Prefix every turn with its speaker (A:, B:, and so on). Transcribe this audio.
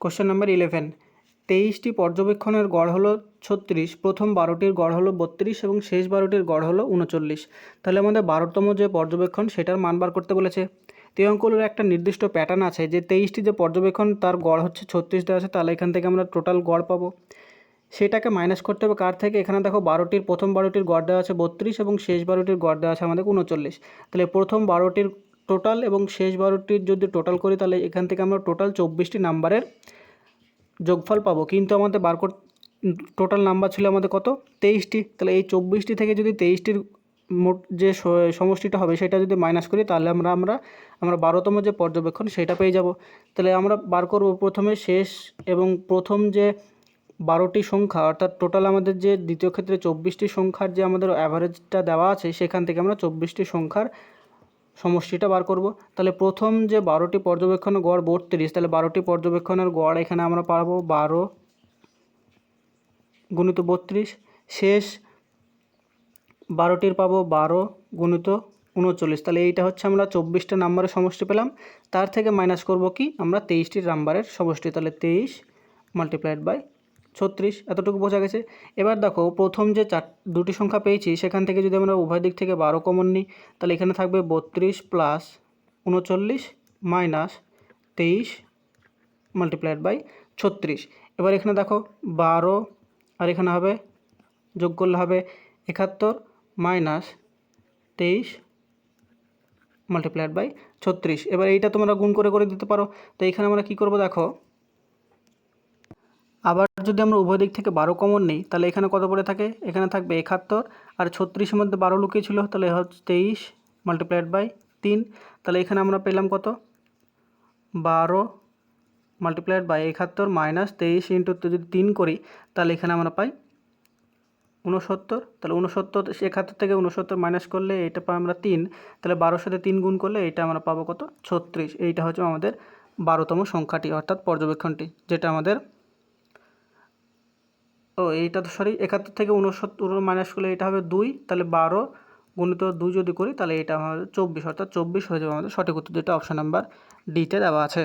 A: Question number eleven তেইশটি পর্যবেক্ষণের গড় হলো ছত্রিশ, প্রথম বারোটির গড় হলো বত্রিশ এবং শেষ বারোটির গড় হলো উনচল্লিশ। তাহলে আমাদের বারোতম যে পর্যবেক্ষণ, সেটার মান বার করতে বলেছে। এই অঙ্কগুলোর একটা নির্দিষ্ট প্যাটার্ন আছে যে তেইশটি যে পর্যবেক্ষণ, তার গড় হচ্ছে ছত্রিশ দেওয়া আছে, তাহলে এখান থেকে আমরা টোটাল গড় পাবো। সেটাকে মাইনাস করতে হবে কার থেকে? এখানে দেখো বারোটির, প্রথম বারোটির গড় দেওয়া আছে বত্রিশ এবং শেষ বারোটির গড় দেওয়া আছে আমাদের উনচল্লিশ। তাহলে প্রথম বারোটির টোটাল এবং শেষ বারোটির যদি টোটাল করি, তাহলে এখান থেকে আমরা টোটাল চব্বিশটি নাম্বারের যোগফল পাবো। কিন্তু আমাদের বার কর টোটাল নাম্বার ছিল আমাদের কত? তেইশটি। তাহলে এই চব্বিশটি থেকে যদি তেইশটির মোট যে সমষ্টিটা হবে, সেটা যদি মাইনাস করি, তাহলে আমরা আমরা আমরা বারোতম যে পর্যবেক্ষণ, সেটা পেয়ে যাব। তাহলে আমরা বার করব প্রথমে শেষ এবং প্রথম যে বারোটি সংখ্যা, অর্থাৎ টোটাল আমাদের যে দ্বিতীয় ক্ষেত্রে চব্বিশটি সংখ্যার যে আমাদের অ্যাভারেজটা দেওয়া আছে, সেখান থেকে আমরা চব্বিশটি সংখ্যার সমষ্টিটা বার করব। তাহলে প্রথম যে বারোটি পর্যবেক্ষণের গড় বত্রিশ, তাহলে বারোটি পর্যবেক্ষণের গড় এখানে আমরা পাবো বারো গুণিত বত্রিশ। শেষ বারোটির পাবো বারো গুণিত উনচল্লিশ। তাহলে এইটা হচ্ছে আমরা চব্বিশটা নাম্বারের সমষ্টি পেলাম। তার থেকে মাইনাস করব কি? আমরা তেইশটি নাম্বারের সমষ্টি। তাহলে তেইশ মাল্টিপ্লাইড বাই ছত্রিশ, এতটুকু বোঝা গেছে। এবার দেখো, প্রথম যে চার, দুটি সংখ্যা পেয়েছি, সেখান থেকে যদি আমরা উভয় দিক থেকে বারো কমন নিই, তাহলে এখানে থাকবে বত্রিশ প্লাস উনচল্লিশ মাইনাস তেইশ মাল্টিপ্লাইড বাই ছত্রিশ। এবার এখানে দেখো, বারো, আর এখানে হবে, যোগ করলে হবে একাত্তর মাইনাস তেইশ মাল্টিপ্লাইড বাই ছত্রিশ। এবার এইটা তোমরা গুণ করে করে দিতে পারো। তো এখানে আমরা কি করব দেখো যদি আমরা উভয় দিক থেকে বারো কমন নিই, তাহলে এখানে কত পড়ে থাকে? এখানে থাকবে একাত্তর। আর ছত্রিশের মধ্যে বারো লুকিয়ে ছিল, তাহলে হচ্ছে তেইশ মাল্টিপ্লাইড বাই তিন। তাহলে এখানে আমরা পেলাম কত? বারো মাল্টিপ্লাইড বাই একাত্তর মাইনাস তেইশ ইন্টু যদি তিন করি, তাহলে এখানে আমরা পাই উনসত্তর তাহলে উনসত্তর একাত্তর থেকে উনসত্তর মাইনাস করলে এটা পাই আমরা তিন। তাহলে বারোর সাথে তিন গুণ করলে এটা আমরা পাবো কত? ছত্রিশ। এইটা হচ্ছে আমাদের বারোতম সংখ্যাটি, অর্থাৎ পর্যবেক্ষণটি, যেটা আমাদের ও এইটা তো সরি, একাত্তর থেকে উনসত্তর মাইনাস করলে এটা হবে দুই, তাহলে বারো গুণিত দুই যদি করি, তাহলে এটা আমাদের চব্বিশ, অর্থাৎ চব্বিশ হয়ে যাবে আমাদের সঠিক উত্তর যেটা অপশান নাম্বার ডিতে দেওয়া আছে।